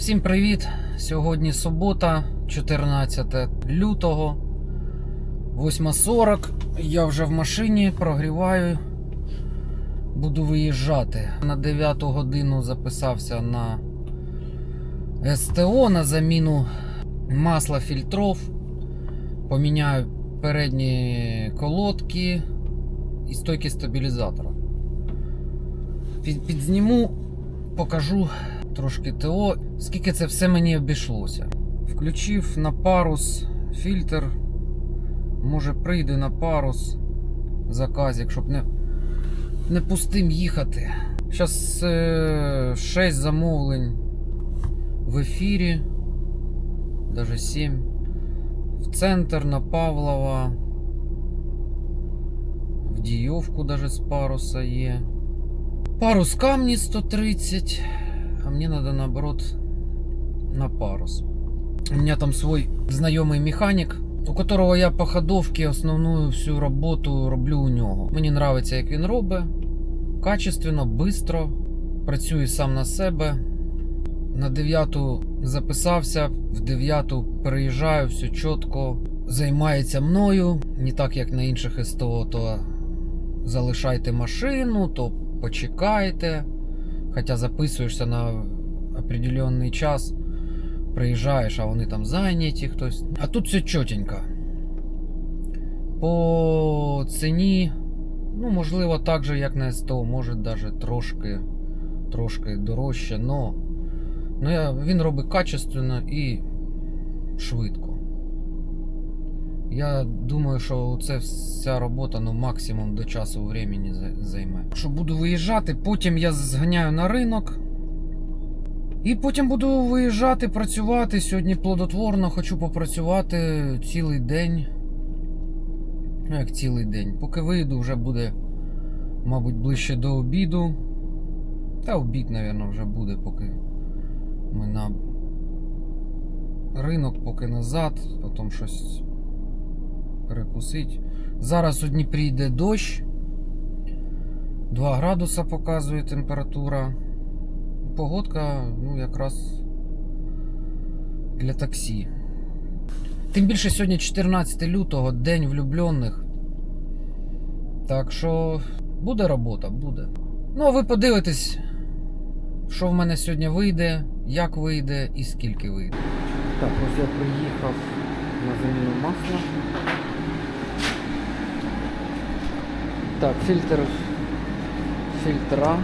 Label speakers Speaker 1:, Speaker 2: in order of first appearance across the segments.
Speaker 1: Всім привіт! Сьогодні субота, 14 лютого, 8.40. Я вже в машині прогріваю. Буду виїжджати. На 9 годину записався на СТО на заміну масла фільтров. Поміняю передні колодки і стойки стабілізатора. Під, підзніму, покажу трошки ТО, скільки це все мені обійшлося. Включив на парус фільтр. Може прийде на парус заказик, щоб не, не пустим їхати. Зараз е, 6 замовлень в ефірі, даже 7. В центр на Павлова. В Дійовку даже з паруса є. Парус камні 130. А мне надо наоборот на парус. У меня там свой знайомий механік, у которого я по ходовці основну всю роботу роблю у нього. Мені подобається, як він робить. Качественно, бистро. Працює сам на себе. На 9 записався, в 9 переїжджаю, все чітко. Займається мною. Не так, як на інших СТО, то залишайте машину, то почекайте. Хоча записуєшся на определенний час, приїжджаєш, а вони там зайняті хтось. А тут все чотенько. По ціні, ну, можливо, так же, як на СТО, може навіть трошки, трошки дорожче, но, но він робить качественно і швидко. Я думаю, що це вся робота ну, максимум до часу времени займе. Що буду виїжджати, потім я зганяю на ринок. І потім буду виїжджати, працювати. Сьогодні плодотворно хочу попрацювати цілий день. Ну, як цілий день. Поки вийду, вже буде, мабуть, ближче до обіду. Та обід, мабуть, вже буде, поки ми на ринок, поки назад, потім щось перекусить. Зараз у Дніпрі йде дощ. 2 градуса показує температура. Погодка, ну, якраз для таксі. Тим більше сьогодні 14 лютого, День влюблених. Так що буде робота, буде. Ну, а ви подивитесь, що в мене сьогодні вийде, як вийде і скільки вийде. Так, ось я приїхав на заміну масла. Так, фільтр фільтра.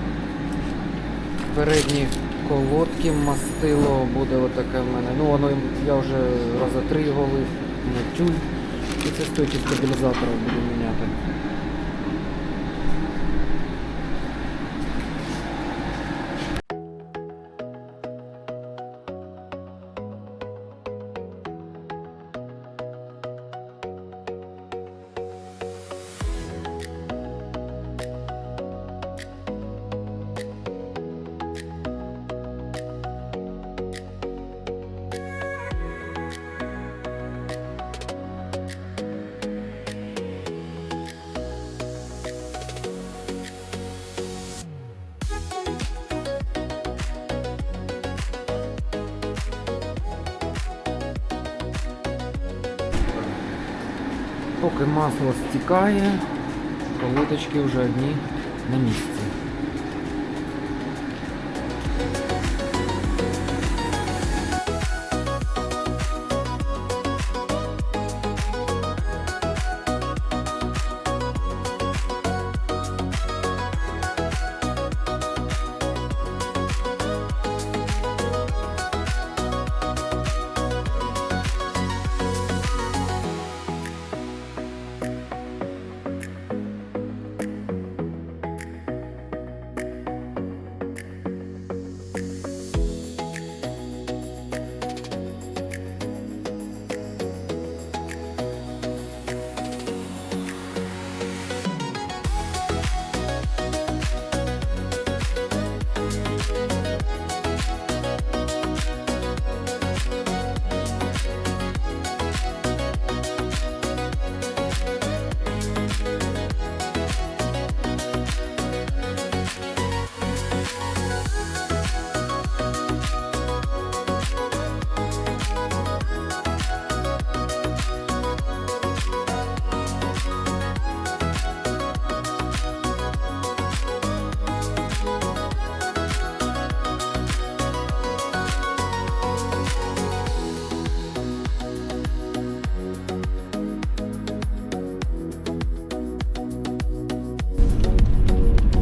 Speaker 1: Передні колодки, мастило буде отаке в мене. Ну воно я вже раза три його лив на тюль. І це стойки стабілізатора буду міняти. Поки масло стікає, колодочки вже одні на місці.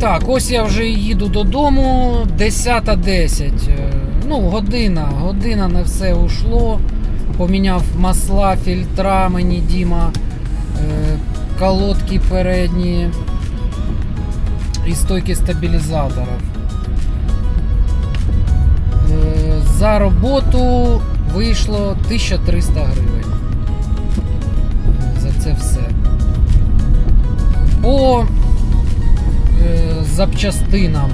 Speaker 1: Так, ось я вже їду додому. 10.10. Е, Ну, година. Година на все ушло. Поміняв масла, фільтра мені Діма, е, колодки передні і стойки стабілізаторів. Е, За роботу вийшло 1300 гривень. За це все. По запчастинам.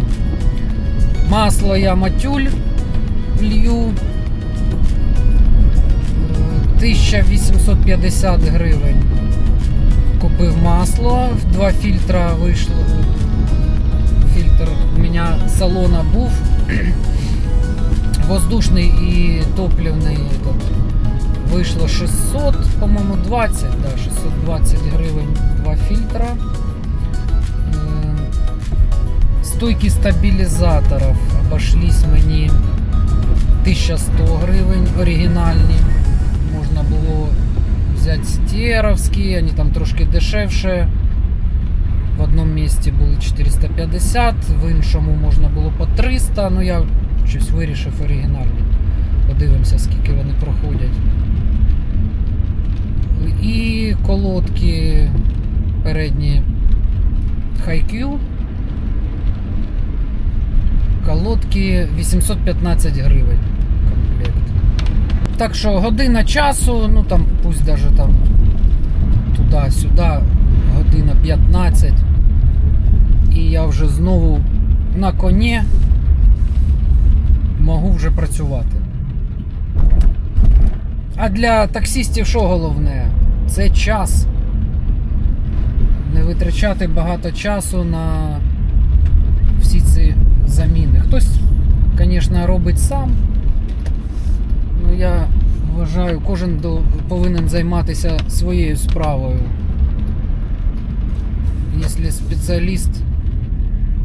Speaker 1: Масло я матюль лью. Е, 1850 гривень. Купив масло, два фільтра вийшло. Фільтр у мене салона був. Воздушний і топливний. Вийшло 600, по-моєму, 20, да, 620 гривень два фільтра. Стойки стабілізаторів обошлись мені 1100 гривень оригінальні. Можна було взяти стєровські, вони там трошки дешевше. В одному місці були 450, в іншому можна було по 300, ну я щось вирішив оригінальні. Подивимося, скільки вони проходять. І колодки передні Хайкю. Колодки 815 гривень комплект. Так що година часу, ну там пусть даже там туди-сюди, година 15. І я вже знову на коні можу вже працювати. А для таксістів що головне? Це час. Не витрачати багато часу на заміни. Хтось, звісно, робить сам. Ну я вважаю, кожен повинен займатися своєю справою. Якщо спеціаліст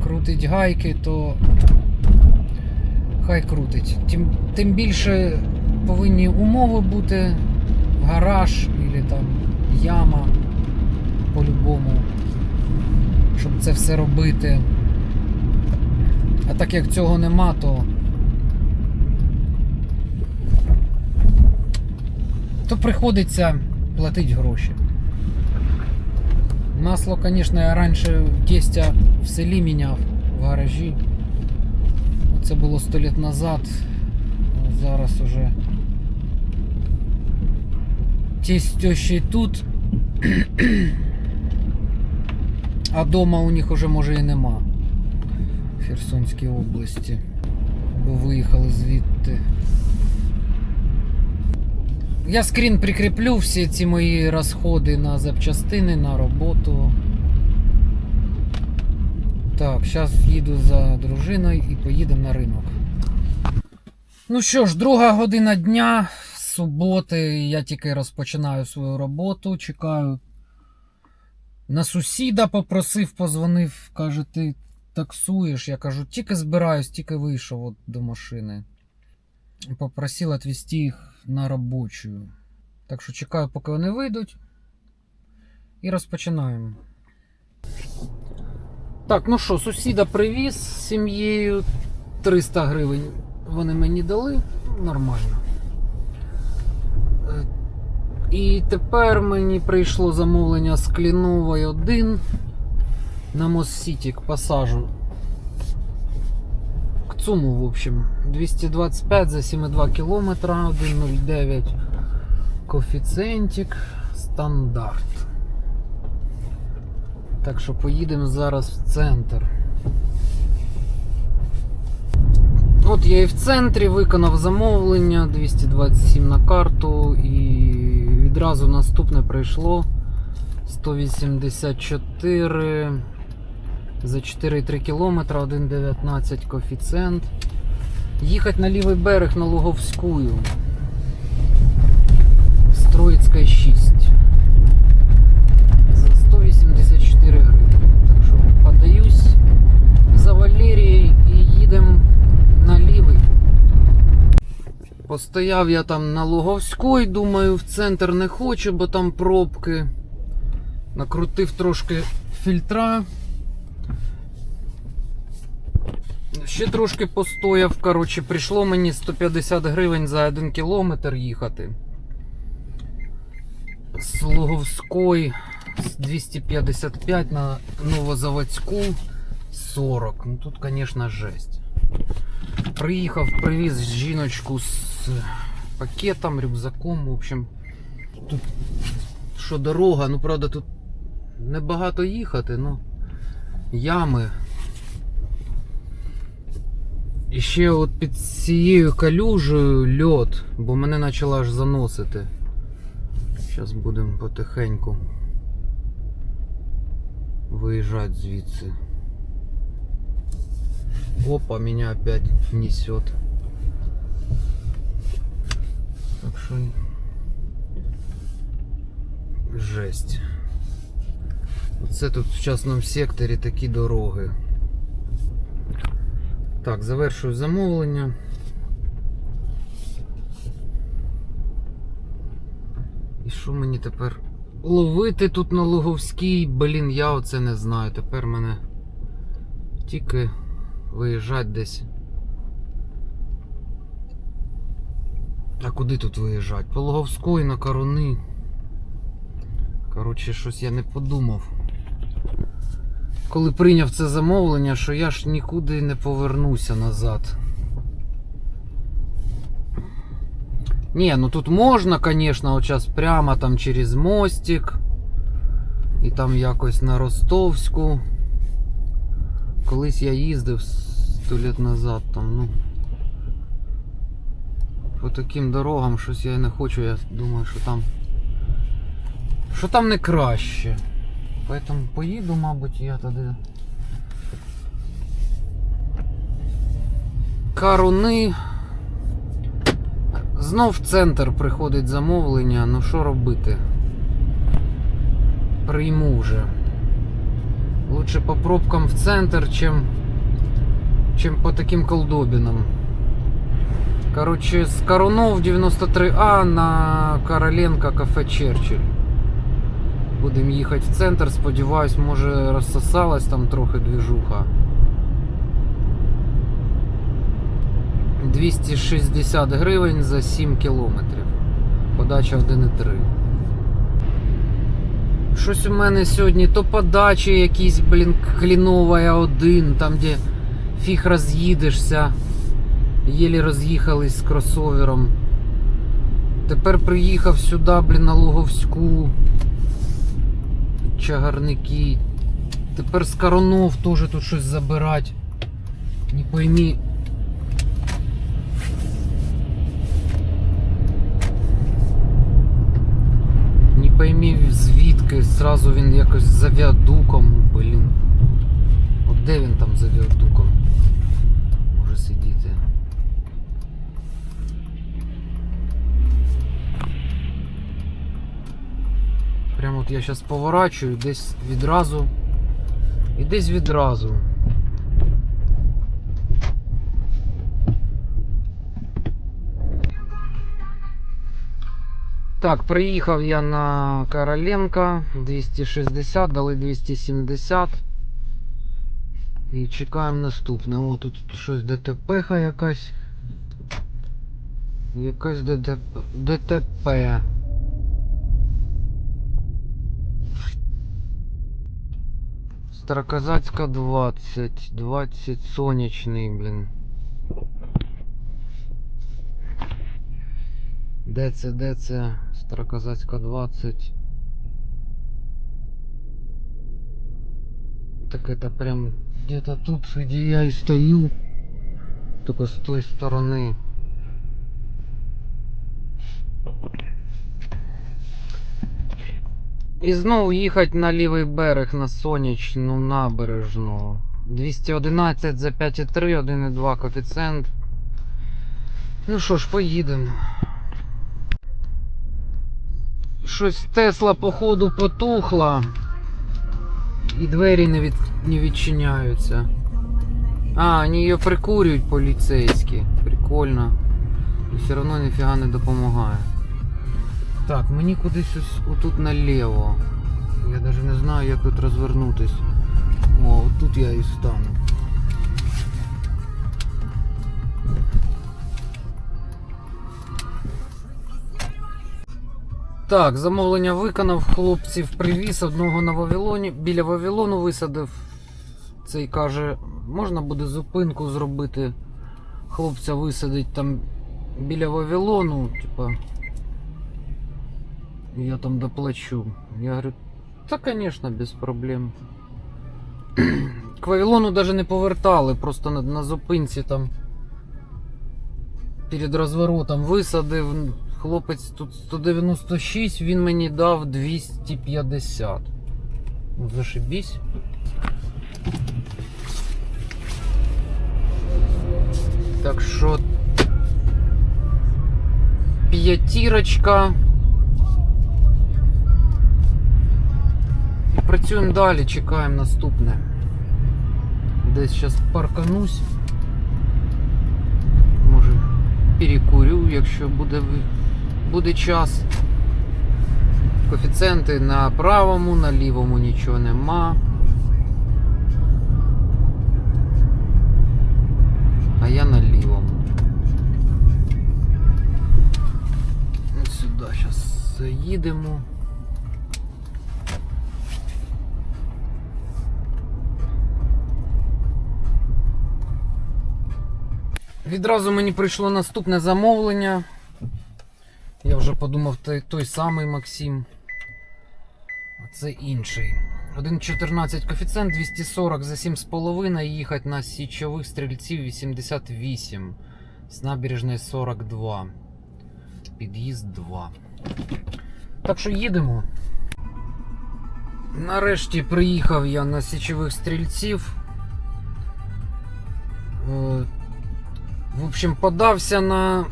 Speaker 1: крутить гайки, то хай крутить. Тим, тим більше повинні умови бути, гараж або там яма по-любому, щоб це все робити. А так як цього нема, то. То приходиться платити гроші. Масло, звісно, я раніше тестя в селі міняв в гаражі. Це було 100 літ назад. Зараз уже тесть тещі тут. А дома у них уже може і нема Херсонській області. Бо виїхали звідти. Я скрін прикріплю всі ці мої розходи на запчастини, на роботу. Так, зараз їду за дружиною і поїдемо на ринок. Ну що ж, друга година дня, суботи, я тільки розпочинаю свою роботу, чекаю. На сусіда попросив, позвонив, каже, ти таксуєш. Я кажу, тільки збираюсь, тільки вийшов от до машини. Попросив відвезти їх на робочу. Так що чекаю, поки вони вийдуть. І розпочинаємо. Так, ну що, сусіда привіз з сім'єю 300 гривень. Вони мені дали нормально. Е, І тепер мені прийшло замовлення з Клінової 1 на Моссіті к пасажу. К цуму, в общем. 225 за 7,2 кілометра, 1,09 коефіцієнтик, стандарт. Так що поїдемо зараз в центр. От я і в центрі виконав замовлення 227 на карту і відразу наступне прийшло 184 за 4,3 кілометра, 1,19 коефіцієнт. Їхати на лівий берег на Луговську. Строїцька 6. За 184 гривні. Так що подаюсь за Валерією і їдемо на лівий. Постояв я там на Луговській, думаю, в центр не хочу, бо там пробки. Накрутив трошки фільтра. Ще трошки постояв. Коротше, прийшло мені 150 гривень за 1 кілометр їхати. З Луговської з 255 на Новозаводську 40. Ну тут, звісно, жесть. Приїхав, привіз жіночку з пакетом, рюкзаком. В общем, тут що дорога, ну правда, тут небагато їхати, ну ями. І ще от під цією калюжею льот, бо мене почало аж заносити. Зараз будемо потихеньку виїжджати звідси. Опа, меня опять несет. Так что жесть. Оце тут в частному секторі такі дороги. Так, завершую замовлення. І що мені тепер ловити тут на Луговській? Блін, я оце не знаю. Тепер мене тільки виїжджати десь. А куди тут виїжджати? По Луговської на Корони. Коротше, щось я не подумав. Коли прийняв це замовлення, що я ж нікуди не повернуся назад. Ні, ну тут можна, звісно, от зараз прямо там через мостик. І там якось на Ростовську. Колись я їздив сто літ назад там, ну. По таким дорогам щось я не хочу, я думаю, що там. Що там не краще. Поэтому поїду, мабуть, я тоді. Каруни. Знов в центр приходить замовлення, ну що робити? Прийму вже. Лучше по пробкам в центр, чем, чем по таким колдобинам. Короче, с Корунов 93А на Короленко кафе Черчилль. Будемо їхати в центр, сподіваюсь, може розсосалась там трохи двіжуха. 260 гривень за 7 кілометрів. Подача 1,3. Щось у мене сьогодні то подачі якісь, блін, хлінова один, там де фіг роз'їдешся. Єлі роз'їхались з кросовером. Тепер приїхав сюди, блін, на Луговську. Чагарники. Тепер з Коронов теж тут щось забирати. Не пойми. Не пойми звідки, зразу він якось за віадуком, блін. От де він там за віадуком? Може сидіти. Прямо от я зараз поворачую, десь відразу. І десь відразу. Так, приїхав я на Короленко 260, дали 270. І чекаємо наступне. О, тут щось ДТП якась. Якась ДТП. ДТП. Староказацька 20. 20 сонячний, блін. Де це, де це? Староказацька 20. Так это прям где-то тут, где я и стою. Только с той стороны. І знову їхати на лівий берег на сонячну набережну. 211 за 5,3, 1,2 коефіцієнт. Ну що ж, поїдемо. Щось Тесла, походу, потухла. І двері не, від... не відчиняються. А, вони її прикурюють поліцейські. Прикольно. І все одно ніфіга не допомагає. Так, мені кудись ось отут наліво. Я навіть не знаю, як тут розвернутись. О, тут я і стану. Так, замовлення виконав, хлопців привіз одного на Вавилоні. Біля Вавилону висадив. Цей каже, можна буде зупинку зробити. Хлопця висадить там біля Вавилону, типа. Я там доплачу. Я говорю, та, конечно, без проблем. К Вавилону даже не повертали, просто на, на зупинці там перед розворотом висадив. Хлопець тут 196, він мені дав 250. Ну, зашибісь. Так що п'ятірочка. Працюємо далі, чекаємо наступне. Десь зараз парканусь. Може перекурю, якщо буде, буде час. Коефіцієнти на правому, на лівому нічого нема. А я на лівому. Сюди зараз заїдемо. Відразу мені прийшло наступне замовлення. Я вже подумав, той, той самий Максим. А це інший. 1.14 коефіцієнт 240 за 7,5 і їхати на січових стрільців 88. З набережної 42. Під'їзд 2. Так що їдемо. Нарешті приїхав я на січових стрільців. В общем, подався на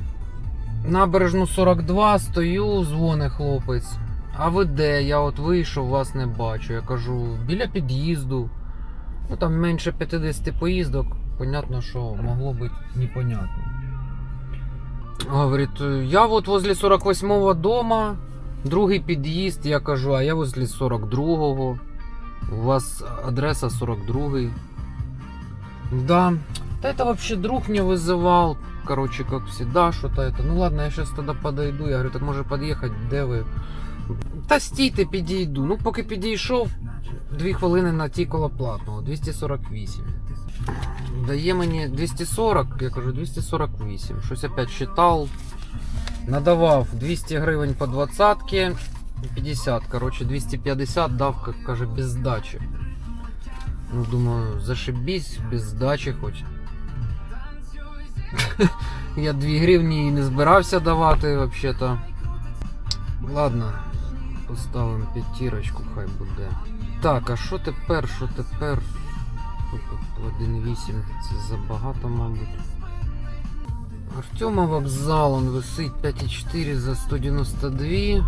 Speaker 1: набережну 42, стою, дзвони хлопець. А ви де? Я от вийшов, вас не бачу. Я кажу, біля під'їзду. Ну там менше 50 поїздок. Понятно, що могло бути непонятно. Говорить, я вот возле 48-го дома, другий під'їзд, я кажу, а я возле 42-го. У вас адреса 42-й. Да. Да это вообще друг мне вызывал. Короче, как всегда, что-то это. Ну ладно, я сейчас тогда подойду. Я говорю, так може під'їхати, де ви? Та стійте, підійду. Ну, поки підійшов, дві хвилини на ті коло платного, 248. Дає мені 240, я кажу 248. Щось опять считав. Надавав 200 гривень по 20 50, короче, 250 дав, как каже, без здачі. Ну, думаю, зашибісь, без здачі хоч. Я 2 гривні і не збирався давати, взагалі-то. Ладно, поставимо п'ятірочку, хай буде. Так, а що тепер? Що тепер? 1.8 це забагато, мабуть. Артема вокзал, он висить 5,4 за 192.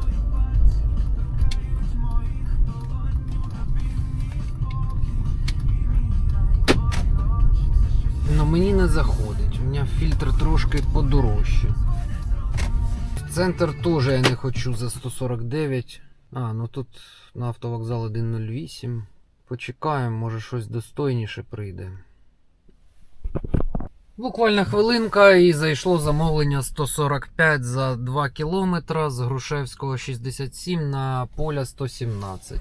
Speaker 1: Но мені не заходить. У мене фільтр трошки подорожче. В центр теж я не хочу за 149. А, ну тут на автовокзал 1.08. Почекаємо, може щось достойніше прийде. Буквально хвилинка і зайшло замовлення 145 за 2 кілометра з Грушевського 67 на поля 117.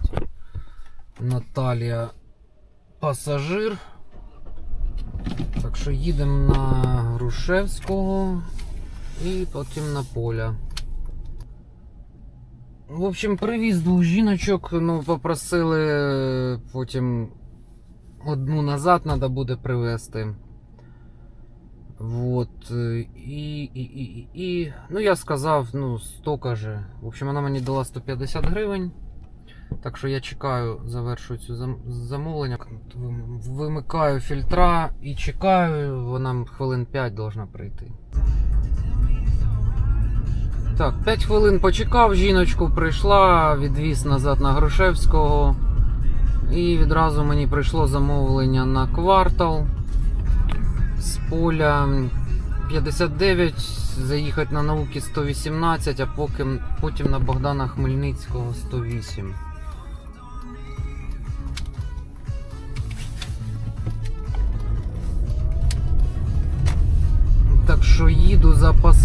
Speaker 1: Наталія пасажир. Так що їдемо на Грушевського і потім на поля. В общем, привіз двох жіночок, ну попросили потім одну назад треба буде привезти. Вот. е, І, і, і, і, і. Ну, я сказав, ну, 100 каже. В общем, вона мені дала 150 гривень. Так що я чекаю, завершую цю замовлення. Вимикаю фільтра і чекаю, вона хвилин 5 должна прийти. Так, 5 хвилин почекав, жіночку прийшла, відвіз назад на Грушевського. І відразу мені прийшло замовлення на квартал з поля 59, заїхати на науки 118, а поки, потім на Богдана Хмельницького 108.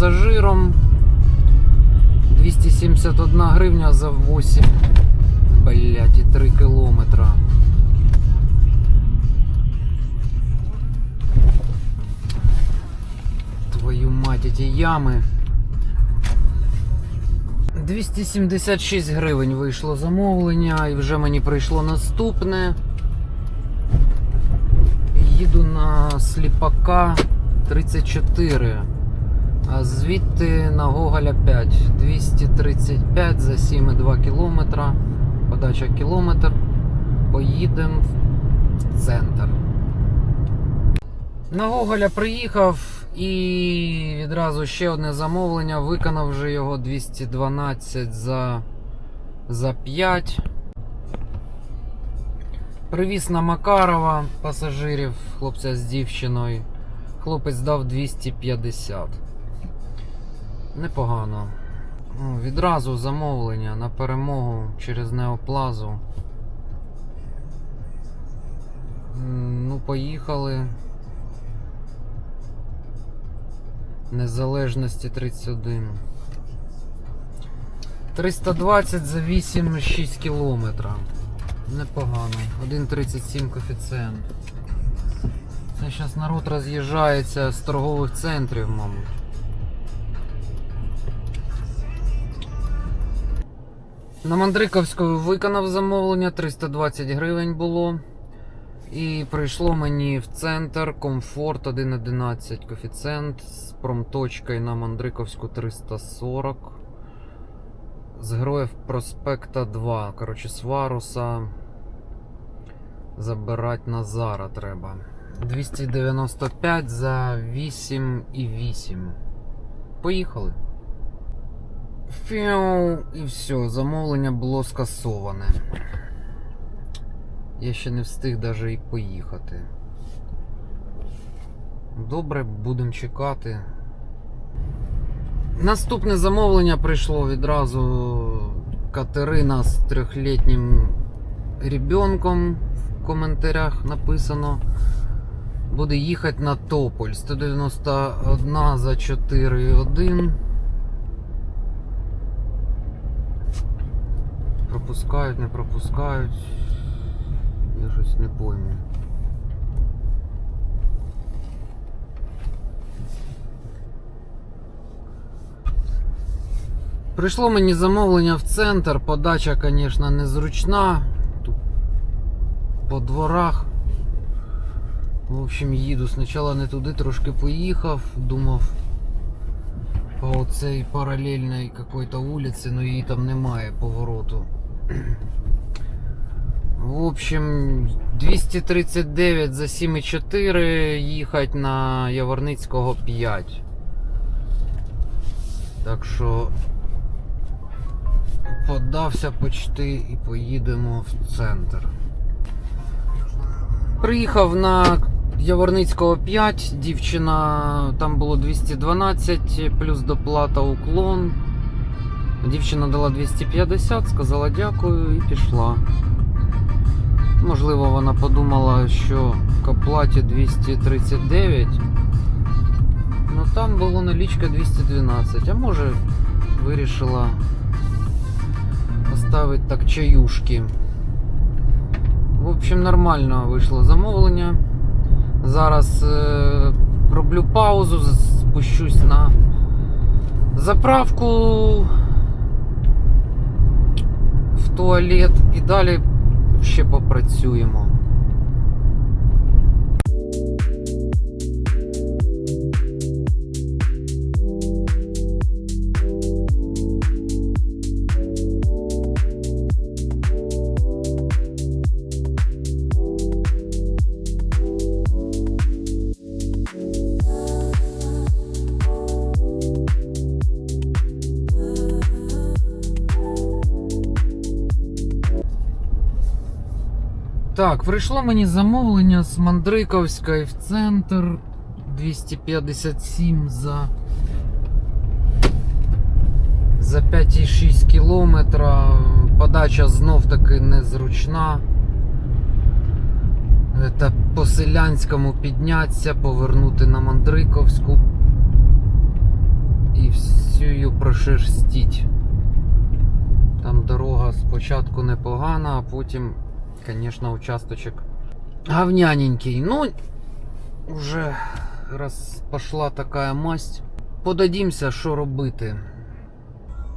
Speaker 1: Пасажиром. 271 гривня за 8. Блять, і 3 кілометра. Твою мать, эти ями. 276 гривень вийшло замовлення, і вже мені прийшло наступне. Їду на сліпака 34. А звідти на Гоголя 5. 235 за 7,2 кілометра. Подача кілометр. Поїдемо в центр. На Гоголя приїхав і відразу ще одне замовлення. Виконав вже його 212 за, за 5. Привіз на Макарова пасажирів, хлопця з дівчиною. Хлопець дав 250. Непогано. Відразу замовлення на перемогу через Неоплазу. Ну, поїхали. Незалежності 31. 320 за 8,6 кілометра. Непогано. 1,37 коефіцієнт. Це зараз народ роз'їжджається з торгових центрів, мабуть. На Мандриковську виконав замовлення, 320 гривень було. І прийшло мені в центр комфорт 1.11 коефіцієнт з промточкою на Мандриковську 340. З Героїв проспекта 2. Коротше, з Варуса. Забирати Назара треба. 295 за 8,8. Поїхали. Фіу, і все, замовлення було скасоване. Я ще не встиг даже і поїхати. Добре, будемо чекати. Наступне замовлення прийшло відразу Катерина з трьохлітнім ребенком. В коментарях написано. Буде їхати на Тополь 191 за 4,1. Пропускають, не пропускають. Я щось не пойму. Прийшло мені замовлення в центр. Подача, звісно, незручна. Тут по дворах. В общем, їду. Спочатку не туди трошки поїхав, думав по оцей паралельній какой-то вулиці, але її там немає повороту. В общем, 239 за 7,4 їхати на Яворницького 5. Так що подався почти і поїдемо в центр. Приїхав на Яворницького 5, дівчина там було 212 плюс доплата уклон. Дівчина дала 250, сказала дякую і пішла. Можливо, вона подумала, що к оплаті 239. Ну там було налічка 212. А може вирішила поставити так чаюшки. В общем, нормально вийшло замовлення. Зараз е, роблю паузу, спущусь на заправку в туалет і далі ще попрацюємо. Так, прийшло мені замовлення з Мандриковської в центр 257 за за 5,6 кілометра. Подача знов таки незручна. Та по селянському підняться, повернути на Мандриковську і всю прошерстіть. пішла спочатку непогано, а потім, звісно, участочок говняненький. Ну, вже раз пішла така масть, подадімося, що робити.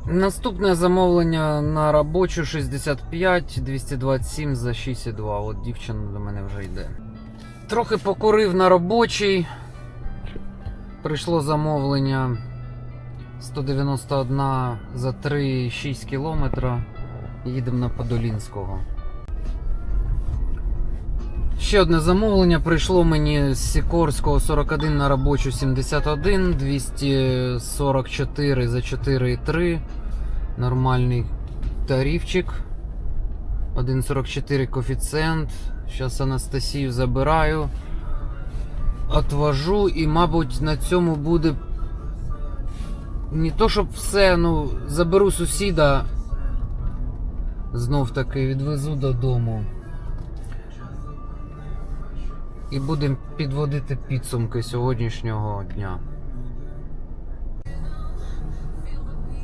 Speaker 1: Наступне замовлення на робочу 65 227 за 6,2. От дівчина до мене вже йде. Трохи покурив на робочий. Прийшло замовлення 191 за 3,6 кілометра. Їдемо на Подолінського. Ще одне замовлення прийшло мені з Сікорського 41 на робочу 71, 244 за 4,3. Нормальний тарифчик. 1,44 коефіцієнт. Зараз Анастасію забираю. Отвожу і, мабуть, на цьому буде. Не то, щоб все, ну, заберу сусіда. Знов таки відвезу додому. І будемо підводити підсумки сьогоднішнього дня.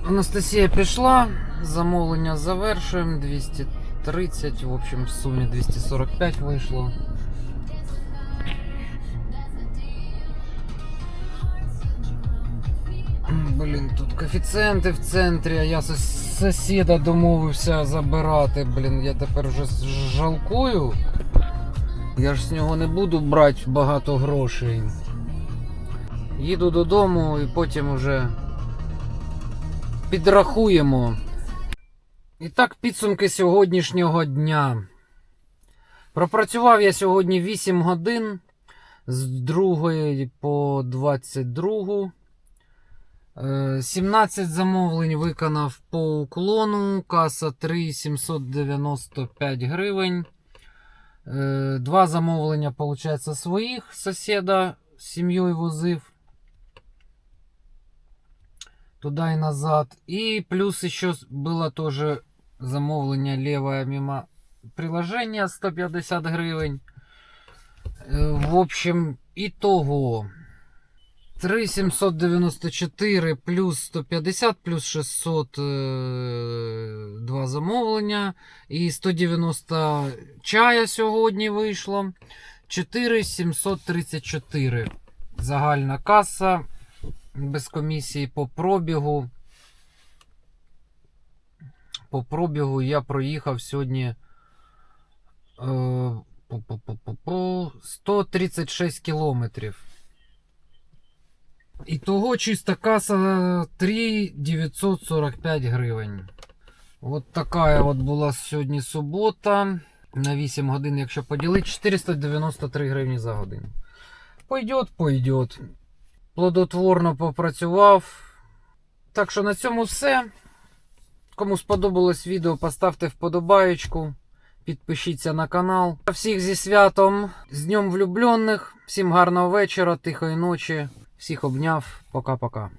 Speaker 1: Анастасія пішла, замовлення завершуємо. 230, в общем, в сумі 245 вийшло. Блін, тут коефіцієнти в центрі, а я сусіда домовився забирати. Блін, я тепер вже жалкую. Я ж з нього не буду брати багато грошей. Їду додому і потім уже підрахуємо. І так, підсумки сьогоднішнього дня. Пропрацював я сьогодні 8 годин з 2 по 22. Е, 17 замовлень виконав по уклону. Каса 3,795 гривень. Е, Два замовлення, получается, своїх сусіда з сім'єю возив. Туда и назад. И плюс еще было тоже замовлення левое мимо приложения 150 гривень. Е, В общем, итого 3794 плюс 150 плюс 600 е, замовлення. І 190 чая сьогодні вийшло. 4734 загальна каса без комісії по пробігу. По пробігу я проїхав сьогодні е, по-по-по-по-по, 136 кілометрів. Ітого чиста каса 3 945 гривень. От така от була сьогодні субота. На 8 годин, якщо поділити, 493 гривні за годину. Пойдет, пойдет. Плодотворно попрацював. Так що на цьому все. Кому сподобалось відео, поставте вподобаєчку. Підпишіться на канал. Всіх зі святом, з Днем влюблених. Всім гарного вечора, тихої ночі. Всіх обняв. Пока-пока.